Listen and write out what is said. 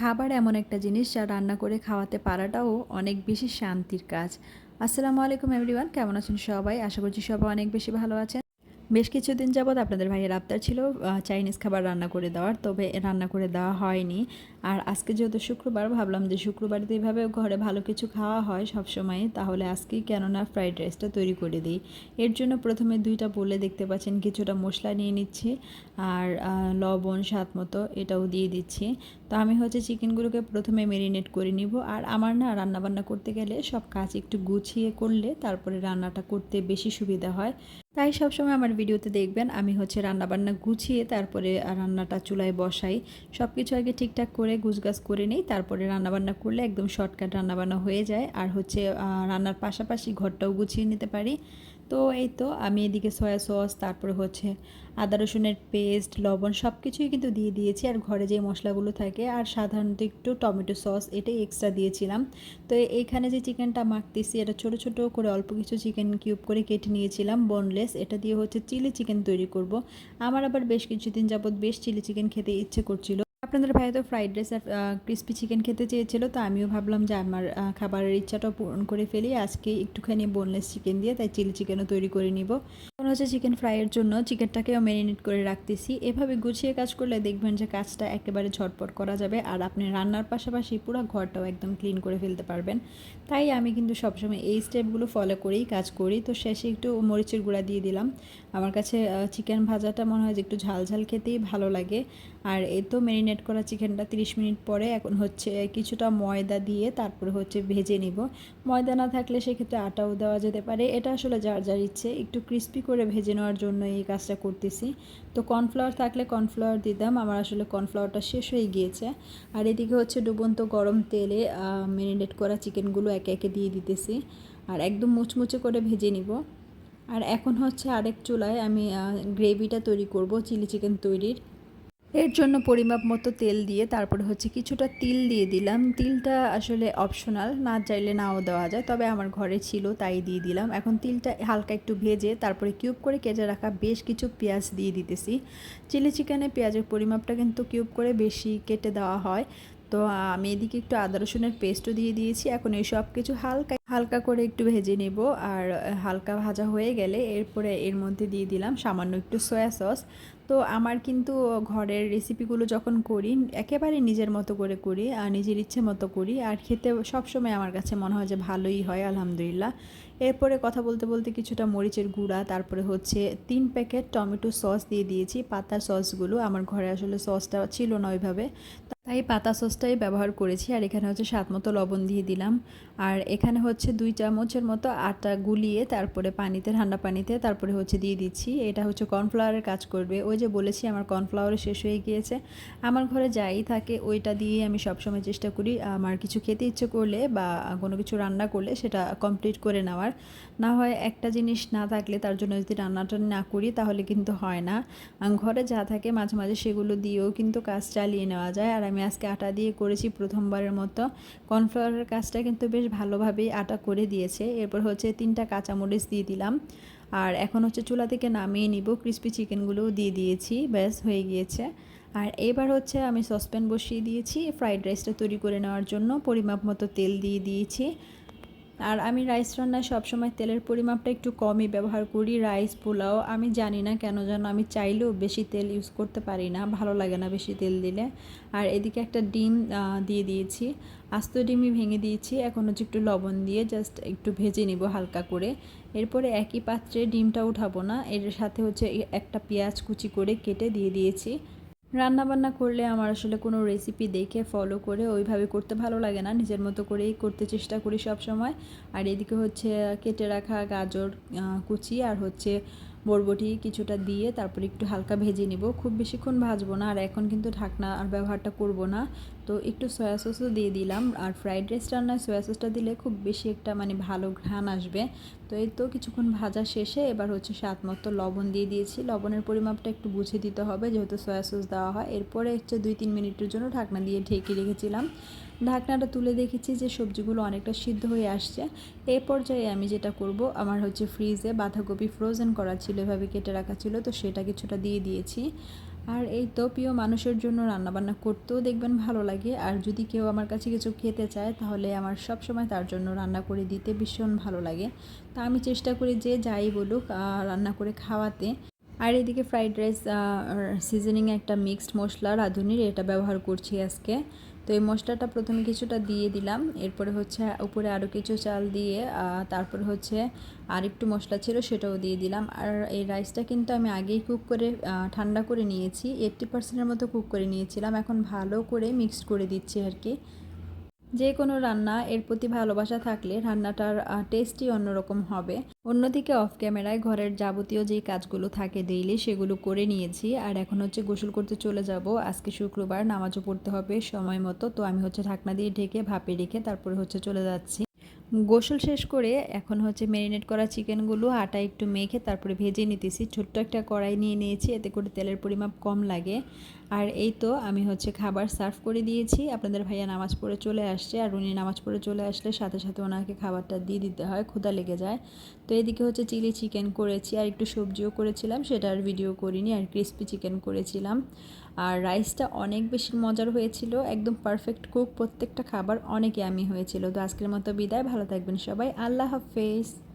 খাবার এমন একটা জিনিস যা রান্না করে খাওয়াতে পারাটাও অনেক বেশি শান্তির কাজ। আসসালামু আলাইকুম এভরিওয়ান কেমন আছেন সবাই? আশা করছি সবাই অনেক বেশি ভালো আছেন। বেশ কিছুদিন যাবৎ আপনাদের ভাইয়ের আবদার ছিল চাইনিজ খাবার রান্না করে দেওয়ার, তবে রান্না করে দেওয়া হয়নি। আর আজকে যেহেতু শুক্রবার, ভাবলাম যে শুক্রবার তো এইভাবে ঘরে ভালো কিছু খাওয়া হয় সবসময়, তাহলে আজকেই কেননা ফ্রাইড রাইসটা তৈরি করে দিই। এর জন্য প্রথমে দুইটা বলে দেখতে পাচ্ছেন, কিছুটা মশলা নিয়ে নিচ্ছি, আর লবণ, স্বাদ মতো এটাও দিয়ে দিচ্ছি। তো আমি হচ্ছে চিকেনগুলোকে প্রথমে মেরিনেট করে নিব, আর আমার না রান্নাবান্না করতে গেলে সব কাজ একটু গুছিয়ে করলে তারপরে রান্নাটা করতে বেশি সুবিধা হয়। তাই সবসময় আমার ভিডিওতে দেখবেন আমি হচ্ছে রান্নাবান্না গুছিয়ে তারপরে রান্নাটা চুলায় বসাই। সব কিছু আগে ঠিকঠাক করে গুছগাছ করে নিই, তারপরে রান্নাবান্না করলে একদম শর্টকাট রান্নাবান্না হয়ে যায়। আর হচ্ছে রান্নার পাশাপাশি ঘরটাও গুছিয়ে নিতে পারি। তো এই তো আমি এদিকে সয়া সস তারপরে হচ্ছে আদা রসুনের পেস্ট লবণ সব কিছুই কিন্তু দিয়ে দিয়েছি। আর ঘরে যে মশলাগুলো থাকে, আর সাধারণত একটু টমেটো সস এটাই এক্সট্রা দিয়েছিলাম। তো এইখানে যে চিকেনটা মাখতেছি, এটা ছোট ছোট করে অল্প কিছু চিকেন কিউব করে কেটে নিয়েছিলাম বোনলেস এটা দিয়ে হচ্ছে চিলি চিকেন তৈরি করব। আমার আবার বেশ কিছুদিন যাবৎ বেশ চিলি চিকেন খেতে ইচ্ছে করছিল। আপনাদের ভাই তো ফ্রাইড রাইস আর ক্রিস্পি চিকেন খেতে চেয়েছিল, তো আমিও ভাবলাম যে আমার খাবারের ইচ্ছাটাও পূরণ করে ফেলি। আজকে একটুখানি বোনলেস চিকেন দিয়ে, তাই চিলি চিকেনও তৈরি করে নিব। এখন হচ্ছে চিকেন ফ্রাইয়ের জন্য চিকেনটাকেও ম্যারিনেট করে রাখতেছি। এভাবে গুছিয়ে কাজ করলে দেখবেন যে কাজটা একেবারে ঝটপট করা যাবে, আর আপনি রান্নার পাশাপাশি পুরো ঘরটাও একদম ক্লিন করে ফেলতে পারবেন। তাই আমি কিন্তু সবসময় এই স্টেপগুলো ফলো করেই কাজ করি। তো শেষে একটু মরিচের গুঁড়া দিয়ে দিলাম। আমার কাছে চিকেন ভাজাটা মনে হয় যে একটু ঝাল ঝাল খেতেই ভালো লাগে। আর এ তো ম্যারিনেট করা চিকেনটা 30 মিনিট পরে এখন হচ্ছে কিছুটা ময়দা দিয়ে তারপরে হচ্ছে ভেজে নিব। ময়দা না থাকলে সেক্ষেত্রে আটাও দেওয়া যেতে পারে। এটা আসলে যার যার ইচ্ছে। একটু ক্রিস্পি করে ভেজে নেওয়ার জন্য এই কাজটা করতেছি। তো কর্নফ্লাওয়ার থাকলে কর্নফ্লাওয়ার দিতাম। আমার আসলে কর্নফ্লাওয়ারটা শেষ হয়ে গিয়েছে। আর এদিকে হচ্ছে ডুবন্ত গরম তেলে ম্যারিনেট করা চিকেনগুলো একে একে দিয়ে দিতেছি। আর একদম মুচমুচে করে ভেজে নিব। আর এখন হচ্ছে আরেক চুলায় আমি গ্রেভিটা তৈরি করব, চিলি চিকেন তৈরির। এর জন্য পরিমাপ মতো তেল দিয়ে তারপরে হচ্ছে কিছুটা তিল দিয়ে দিলাম। তিলটা আসলে অপশনাল না চাইলে নাও দেওয়া যায়। তবে আমার ঘরে ছিল, তাই দিয়ে দিলাম। এখন তিলটা হালকা একটু ভেজে তারপরে কিউব করে কেটে রাখা বেশ কিছু পেঁয়াজ দিয়ে দিতেছি। চিলি চিকেনে পেঁয়াজের পরিমাপটা কিন্তু কিউব করে বেশি কেটে দেওয়া হয়। তো আমি এদিকে একটু আদা রসুনের পেস্টও দিয়ে দিয়েছি। এখন এই সব কিছু হালকা হালকা করে একটু ভেজে নেব আর হালকা ভাজা হয়ে গেলে এরপরে এর মধ্যে দিয়ে দিলাম সামান্য একটু সয়া সস। তো আমার কিন্তু ঘরের রেসিপিগুলো যখন করি, একেবারে নিজের মতো করে করি আর নিজের ইচ্ছে মতো করি আর খেতে সবসময় আমার কাছে মনে হয় যে ভালোই হয়, আলহামদুলিল্লাহ। এরপরে কথা বলতে বলতে কিছুটা মরিচের গুঁড়া, তারপরে হচ্ছে তিন প্যাকেট টমেটো সস দিয়ে দিয়েছি। পাতা সসগুলো আমার ঘরে আসলে সসটা ছিল না ওইভাবে। তাই পাতা সসটাই ব্যবহার করেছি আর এখানে হচ্ছে স্বাদ মতো লবণ দিয়ে দিলাম। আর এখানে হচ্ছে দুই চামচের মতো আটা গুলিয়ে তারপরে পানিতে, ঠান্ডা পানিতে তারপরে হচ্ছে দিয়ে দিচ্ছি। এটা হচ্ছে কর্নফ্লাওয়ারের কাজ করবে। ওই যে বলেছি, আমার কর্নফ্লাওয়ার শেষ হয়ে গিয়েছে। আমার ঘরে যাই থাকে, ওইটা দিয়ে আমি সবসময় চেষ্টা করি আমার কিছু খেতে ইচ্ছে করলে বা কোনো কিছু রান্না করলে সেটা কমপ্লিট করে নেওয়ার। না হয় একটা জিনিস না থাকলে তার জন্য যদি রান্নাটা না করি তাহলে কিন্তু হয় না। ঘরে যা থাকে মাঝে মাঝে সেগুলো দিয়েও কিন্তু কাজ চালিয়ে নেওয়া যায়। আর আমি আজকে আটা দিয়ে করেছি প্রথমবারের মতো। কর্নফ্লাওয়ারের কাজটা কিন্তু বেশ ভালোভাবেই আটা করে দিয়েছে। এরপর হচ্ছে তিনটা কাঁচামরিচ দিয়ে দিলাম। আর এখন হচ্ছে চুলা থেকে নামিয়ে নিব। ক্রিস্পি চিকেনগুলোও দিয়ে দিয়েছি। ব্যাস, হয়ে গিয়েছে। আর এবার হচ্ছে আমি সসপ্যান বসিয়ে দিয়েছি। ফ্রাইড রাইসটা তৈরি করে নেওয়ার জন্য পরিমাপ মতো তেল দিয়ে দিয়েছি। আর আমি রাইস রান্নায় সবসময় তেলের পরিমাপটা একটু কমই ব্যবহার করি, রাইস, পোলাও। আমি জানি না কেন যেন আমি চাইলেও বেশি তেল ইউজ করতে পারি না, ভালো লাগে না বেশি তেল দিলে। আর এদিকে একটা ডিম দিয়ে দিয়েছি, আস্ত ডিমই ভেঙে দিয়েছি, এখন হচ্ছে একটু লবণ দিয়ে জাস্ট একটু ভেজে নিব হালকা করে। এরপরে একই পাত্রে ডিমটা উঠাবো না, এর সাথে হচ্ছে একটা পেঁয়াজ কুচি করে কেটে দিয়ে দিয়েছি। রান্না বান্না করলে আমার আসলে কোনো রেসিপি দেখে ফলো করে ওইভাবে করতে ভালো লাগে না। নিজের মতো করেই করতে চেষ্টা করি সব সময় আর এদিকে হচ্ছে, কেটে রাখা গাজর কুচি আর হচ্ছে বরবটি কিছুটা দিয়ে তারপর একটু হালকা ভেজে নিব। খুব বেশিক্ষণ ভাজবো না, আর এখন কিন্তু ঢাকনা আর ব্যবহারটা করব না। তো একটু সয়া সসও দিয়ে দিলাম, আর ফ্রাইড রাইস রান্নায় সয়া সসটা দিলে খুব বেশি একটা মানে ভালো ঘ্রাণ আসবে। তো এই তো কিছুক্ষণ ভাজা শেষে এবার হচ্ছে স্বাদ মতো লবণ দিয়ে দিয়েছি। লবণের পরিমাপটা একটু বুঝে দিতে হবে, যেহেতু সয়া সস দেওয়া হয়। এরপরে হচ্ছে দুই তিন মিনিটের জন্য ঢাকনা দিয়ে ঢেকে রেখেছিলাম। ঢাকনাটা তুলে দেখেছি যে সবজিগুলো অনেকটা সিদ্ধ হয়ে আসছে। এই পর্যায়ে আমি যেটা করব, আমার হচ্ছে ফ্রিজে বাঁধাকপি ফ্রোজেন করা ছিল, এভাবে কেটে রাখা ছিল, তো সেটা কিছুটা দিয়ে দিয়েছি। আর এই তো প্রিয় মানুষের জন্য রান্নাবান্না করতেও দেখবেন ভালো লাগে। আর যদি কেউ আমার কাছে কিছু খেতে চায়, তাহলে আমার সব সময় তার জন্য রান্না করে দিতে ভীষণ ভালো লাগে। তা আমি চেষ্টা করি যে যাই বলুক রান্না করে খাওয়াতে। আর এদিকে ফ্রাইড রাইস সিজনিং একটা মিক্সড মশলা, রাঁধুনির, এটা ব্যবহার করছি আজকে। তো এই মশলাটা প্রথমে কিছুটা দিয়ে দিলাম। এরপরে হচ্ছে উপরে আরও কিছু চাল দিয়ে তারপর হচ্ছে আর একটু মশলা ছিল সেটাও দিয়ে দিলাম। আর এই রাইসটা কিন্তু আমি আগেই কুক করে ঠান্ডা করে নিয়েছি। এইটটি পার্সেন্টের মতো কুক করে নিয়েছিলাম। এখন ভালো করে মিক্সড করে দিচ্ছি আর কি। যে কোনো রান্না এর প্রতি ভালোবাসা থাকলে রান্নাটার টেস্টই অন্যরকম হবে। অন্যদিকে অফ ক্যামেরায় ঘরের যাবতীয় যে কাজগুলো থাকে ডেইলি সেগুলো করে নিয়েছি। আর এখন হচ্ছে গোসল করতে চলে যাব। আজকে শুক্রবার নামাজও পড়তে হবে সময় মতো। তো আমি হচ্ছে ঢাকনা দিয়ে ঢেকে, ভাপে রেখে তারপরে হচ্ছে চলে যাচ্ছি। গোসল শেষ করে এখন হচ্ছে ম্যারিনেট করা চিকেনগুলো, আটা একটু মেখে তারপরে ভেজে নিতেছি। ছোট্ট একটা কড়াই নিয়ে নিয়েছি। এতে করে তেলের পরিমাপ কম লাগে। আর এই তো আমি হচ্ছে খাবার সার্ভ করে দিয়েছি। আপনাদের ভাইয়া নামাজ পড়ে চলে আসছে আর উনি নামাজ পড়ে চলে আসলে সাথে সাথে ওনাকে খাবারটা দিয়ে দিতে হয়, ক্ষুধা লেগে যায়। তো এদিকে হচ্ছে চিলি চিকেন করেছি আর একটু সবজিও করেছিলাম, সেটা আর ভিডিও করিনি, আর ক্রিস্পি চিকেন করেছিলাম। আর রাইসটা অনেক বেশি মজার হয়েছিল, একদম পারফেক্ট কুক প্রত্যেকটা খাবার অনেক আমি হয়েছিল। তো আজকের মতো বিদায়, ভালো থাকবেন সবাই, আল্লাহ হাফেজ।